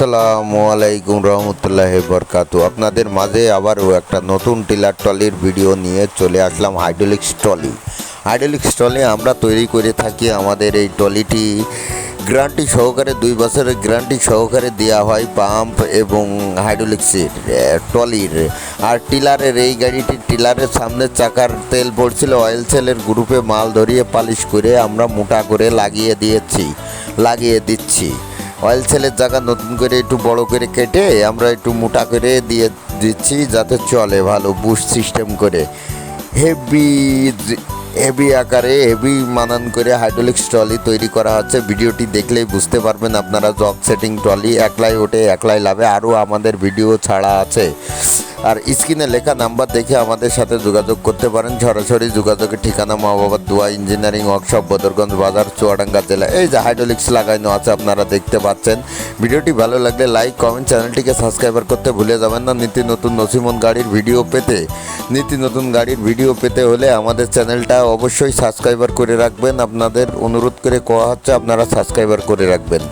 আসসালামু আলাইকুম রহমতুল্লাহ বরকাতু। আপনাদের মাঝে আবারও একটা নতুন টিলার ট্রলির ভিডিও নিয়ে চলে আসলাম হাইড্রোলিক্স ট্রলি। হাইড্রোলিক্স ট্রলি আমরা তৈরি করে থাকি আমাদের এই ট্রলিটি গ্যারান্টি সহকারে, দুই বছরের গ্যারান্টি সহকারে দেওয়া হয় পাম্প এবং হাইড্রোলিক্সের ট্রলির। আর টিলারের, এই গাড়িটি টিলারের সামনের চাকার তেল পড়ছিল অয়েল সেলের গ্রুপে মাল ধরিয়ে পালিশ করে আমরা মোটা করে লাগিয়ে দিয়েছি, লাগিয়ে দিচ্ছি। অয়েল সেলের জায়গা নতুন করে একটু বড় করে কেটে আমরা একটু মোটা করে দিয়ে দিচ্ছি, যাতে চলে ভালো বুশ সিস্টেম করে। হেভি হেভি আকারে হেভি মানান করে হাইড্রোলিক ট্রলি তৈরি করা হচ্ছে। ভিডিওটি দেখলেই বুঝতে পারবেন আপনারা জব সেটিং ট্রলি একলাই ওঠে, একলাই লাভে, আরও আমাদের ভিডিও ছাড়া আছে। আর স্ক্রিনে লেখা নাম্বার দেখে আমাদের সাথে যোগাযোগ করতে পারেন। সরাসরি যোগাযোগের ঠিকানা মা বাবার দোয়া ইঞ্জিনিয়ারিং ওয়ার্কশপ, বদরগঞ্জ বাজার, চুয়াডাঙ্গা জেলা। এই যে হাইড্রোলিক্স লাগানো আছে আপনারা দেখতে পাচ্ছেন। ভিডিওটি ভালো লাগলে লাইক কমেন্ট চ্যানেলটিকে সাবস্ক্রাইবার করতে ভুলে যাবেন না। নীতি নতুন নসিমন গাড়ির ভিডিও পেতে নীতি নতুন গাড়ির ভিডিও পেতে হলে আমাদের চ্যানেলটা অবশ্যই সাবস্ক্রাইবার করে রাখবেন। আপনাদের অনুরোধ করে কোয়া হচ্ছে, আপনারা সাবস্ক্রাইবার করে রাখবেন।